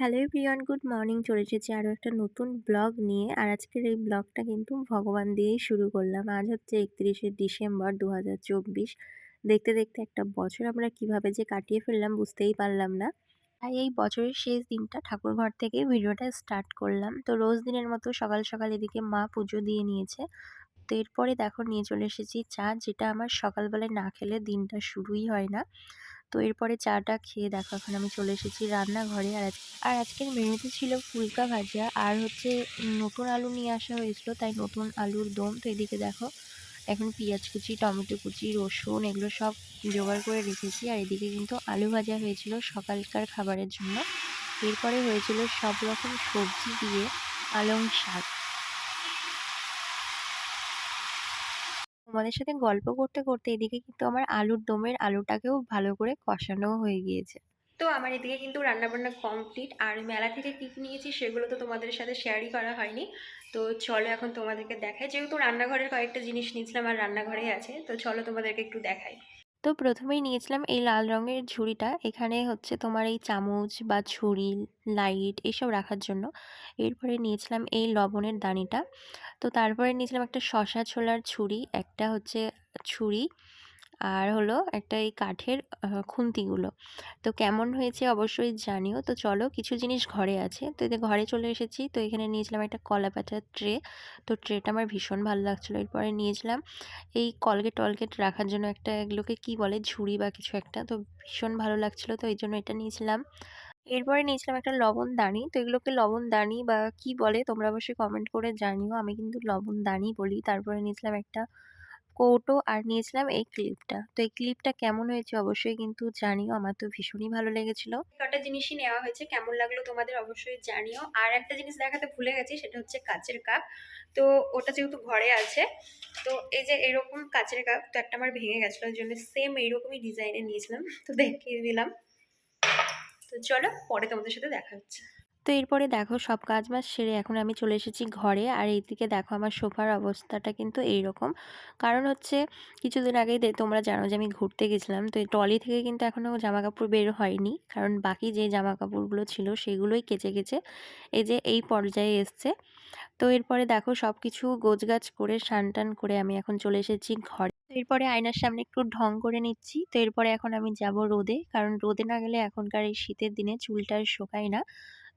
Hello everyone good morning চলে এসেছি আরও একটা নতুন ব্লগ নিয়ে। আর আজকের এই ব্লগটা কিন্তু ভগবান দিয়েই শুরু করলাম। আজ হচ্ছে একত্রিশে ডিসেম্বর দু হাজার চব্বিশ। দেখতে দেখতে একটা বছর আমরা কীভাবে যে কাটিয়ে ফেললাম বুঝতেই পারলাম না। তাই এই বছরের শেষ দিনটা ঠাকুরঘর থেকে ভিডিওটা স্টার্ট করলাম। তো রোজ দিনের মতো সকাল সকাল এদিকে মা পুজো দিয়ে নিয়েছে। তো এরপরে দেখো নিয়ে চলে এসেছি চা, যেটা আমার সকালবেলায় না খেলে দিনটা শুরুই হয় না। তো এরপরে চাটা খেয়ে দেখো, এখন আমি চলে এসেছি রান্নাঘরে। আর আর আজকের মেনুতে ছিল ফুলকা ভাজা আর হচ্ছে নতুন আলু নিয়ে আসা হয়েছিল, তাই নতুন আলুর দম। তো এদিকে দেখো, এখন পেঁয়াজ কুচি, টমেটো কুচি, রসুন এগুলো সব জোগাড় করে রেখেছি। আর এদিকে কিন্তু আলু ভাজা হয়েছিল সকালকার খাবারের জন্য। এরপরে হয়েছিল সব রকম সবজি দিয়ে পালং শাক। তোমাদের সাথে গল্প করতে করতে এদিকে কিন্তু আমার আলুর দমের আলুটাকেও ভালো করে কষানো হয়ে গিয়েছে। তো আমার এদিকে কিন্তু রান্নাবান্না কমপ্লিট আর মেলা থেকে কী নিয়েছি সেগুলো তো তোমাদের সাথে শেয়ারই করা হয়নি। তো চলো এখন তোমাদেরকে দেখাই। যেহেতু রান্নাঘরের কয়েকটা জিনিস নিয়েছিলাম আর রান্নাঘরেই আছে, তো চলো তোমাদেরকে একটু দেখাই। তো প্রথমেই নিয়েছিলাম এই লাল রঙের ঝুড়িটা। এখানে হচ্ছে তোমার এই চামচ বা ছুরি, লাইট এসব রাখার জন্য। এরপরে নিয়েছিলাম এই লবণের দানিটা। তো তারপরে নিয়েছিলাম একটা শশা ছোলার ছুরি, একটা হচ্ছে ছুরি। আর হলো একটা এই কাঠের খুন্তিগুলো। তো কেমন হয়েছে অবশ্যই জানিও। তো চলো কিছু জিনিস ঘরে আছে। তো এতে ঘরে চলে এসেছি। তো এখানে নিয়েছিলাম একটা কলা পাতার ট্রে। তো ট্রেটা আমার ভীষণ ভালো লাগছিল। এরপরে নিয়েছিলাম এই কলগেট টলগেট রাখার জন্য একটা এগুলোকে কি বলে? ঝুড়ি বা কিছু একটা। তো ভীষণ ভালো লাগছিল। তো এই জন্য এটা নিয়েছিলাম। এরপরে নিয়েছিলাম একটা লবণ দানি। তো এগুলোকে লবণ দানি বা কি বলে? তোমরা অবশ্যই কমেন্ট করে জানিও। আমি কিন্তু লবণ দানি বলি। তারপরে নিয়েছিলাম একটা কৌটো আর নিয়েছিলাম এই ক্লিপটা তো এই ক্লিপটা কেমন হয়েছে অবশ্যই কিন্তু জানিও। আমার তো ভীষণই ভালো লেগেছিল। কটা জিনিসই নেওয়া হয়েছে, কেমন লাগল তোমাদের অবশ্যই জানিও। আর একটা জিনিস দেখাতে ভুলে গেছি, সেটা হচ্ছে কাচের কাপ তো ওটা যেহেতু ঘরে আছে, তো এই যে এরকম কাচের কাপ তো একটা আমার ভেঙে গেছিল, ওই জন্য সেম এইরকমই ডিজাইনের নিয়েছিলাম। তো দেখিয়ে দিলাম। তো চলো পরে তোমাদের সাথে দেখা হচ্ছে। তো এরপরে দেখো সব কাজ বাজ সেরে এখন আমি চলে এসেছি ঘরে। আর এইদিকে দেখো আমার সোফার অবস্থাটা কিন্তু এই রকম কারণ হচ্ছে কিছুদিন আগেই তোমরা জানো যে আমি ঘুরতে গেছিলাম, তো ট্রলি থেকে কিন্তু এখনও জামা কাপড় বের হয়নি। কারণ বাকি যে জামা কাপড়গুলো ছিল সেগুলোই কেচে কেচে এই যে এই পর্যায়ে এসছে। তো এরপরে দেখো সব কিছু গোছগাছ করে টান করে আমি এখন চলে এসেছি ঘরে। এরপরে আয়নার সামনে একটু ঢং করে নিচ্ছি। তো এরপরে এখন আমি যাব রোদে। কারণ রোদে না গেলে এখনকার এই শীতের দিনে চুলটা শোকায় না।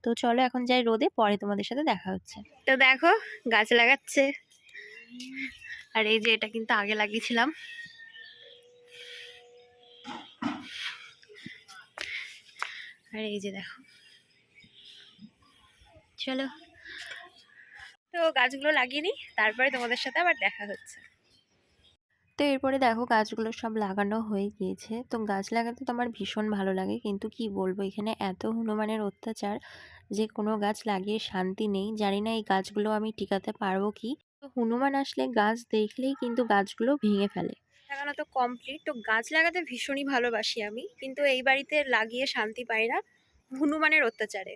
তো চলো এখন যাই রোদে, পরে তোমাদের সাথে দেখা হচ্ছে। তো দেখো, গাছ লাগাচ্ছে। আর এই যে এটা কিন্তু আগে লাগিয়েছিলাম। আর এই যে দেখো। চলো। তো গাছগুলো লাগিয়ে নিই, তারপরে তোমাদের সাথে আবার দেখা হচ্ছে। তো এরপরে দেখো গাছগুলো সব লাগানো হয়ে গিয়েছে। তো গাছ লাগাতে তো আমার ভীষণ ভালো লাগে। কিন্তু কি বলব? এখানে এত হনুমানের অত্যাচার, যে কোনো গাছ লাগিয়ে শান্তি নেই। জানি না এই গাছগুলো আমি টিকাতে পারব কি? তো হনুমান আসলে গাছ দেখলেই কিন্তু গাছগুলো ভেঙে ফেলে। লাগানো তো কমপ্লিট তো গাছ লাগাতে ভীষণই ভালোবাসি আমি। কিন্তু এই বাড়িতে লাগিয়ে শান্তি পাই না হনুমানের অত্যাচারে।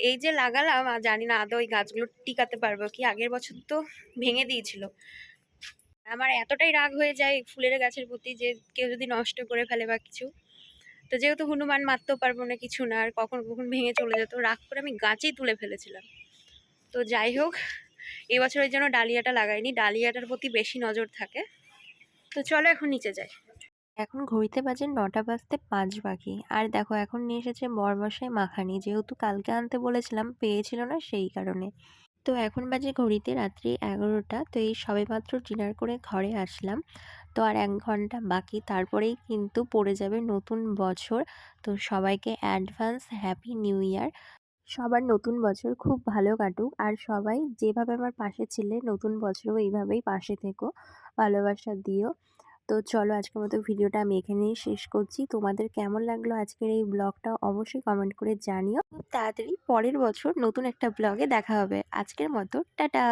এই যে লাগালাম জানি না আদৌ ওই গাছগুলো টিকাতে পারব কি? আগের বছর তো ভেঙে দিয়েছিল। আমার এতটাই রাগ হয়ে যায় ফুলের গাছের প্রতি যে কেউ যদি নষ্ট করে ফেলে বা কিছু। তো যেহেতু হনুমান মারতেও পারব না কিছু না, আর কখন কখন ভেঙে চলে যেত, রাগ করে আমি গাছেই তুলে ফেলেছিলাম। তো যাই হোক, এবছর ওই জন্য ডালিয়াটা লাগাইনি, ডালিয়াটার প্রতি বেশি নজর থাকে। তো চলো এখন নিচে যাই। এখন ঘড়িতে বাজে নটা বাজতে পাঁচ বাকি, আর দেখো এখন নিয়ে এসেছে বরমশাই মাখানি, যেহেতু কালকে আনতে বলেছিলাম, পেয়েছিল না সেই কারণে। তো এখন বাজে ঘড়িতে রাত্রি এগারোটা। তো এই সবেমাত্র ডিনার করে ঘরে আসলাম। তো আর এক ঘণ্টা বাকি, তারপরেই কিন্তু পড়ে যাবে নতুন বছর। তো সবাইকে অ্যাডভান্স হ্যাপি নিউ ইয়ার। সবার নতুন বছর খুব ভালো কাটুক। আর সবাই যেভাবে আমার পাশে ছিলে, নতুন বছরও এইভাবেই পাশে থেকো। ভালোবাসা দিও। তো চলো আজকের মতো ভিডিওটা আমি এখানেই শেষ করছি। তোমাদের কেমন লাগল আজকের এই ব্লগটা অবশ্যই কমেন্ট করে জানিও। তাড়াতাড়ি পরের বছর নতুন একটা ব্লগে দেখা হবে। আজকের মতো, টাটা!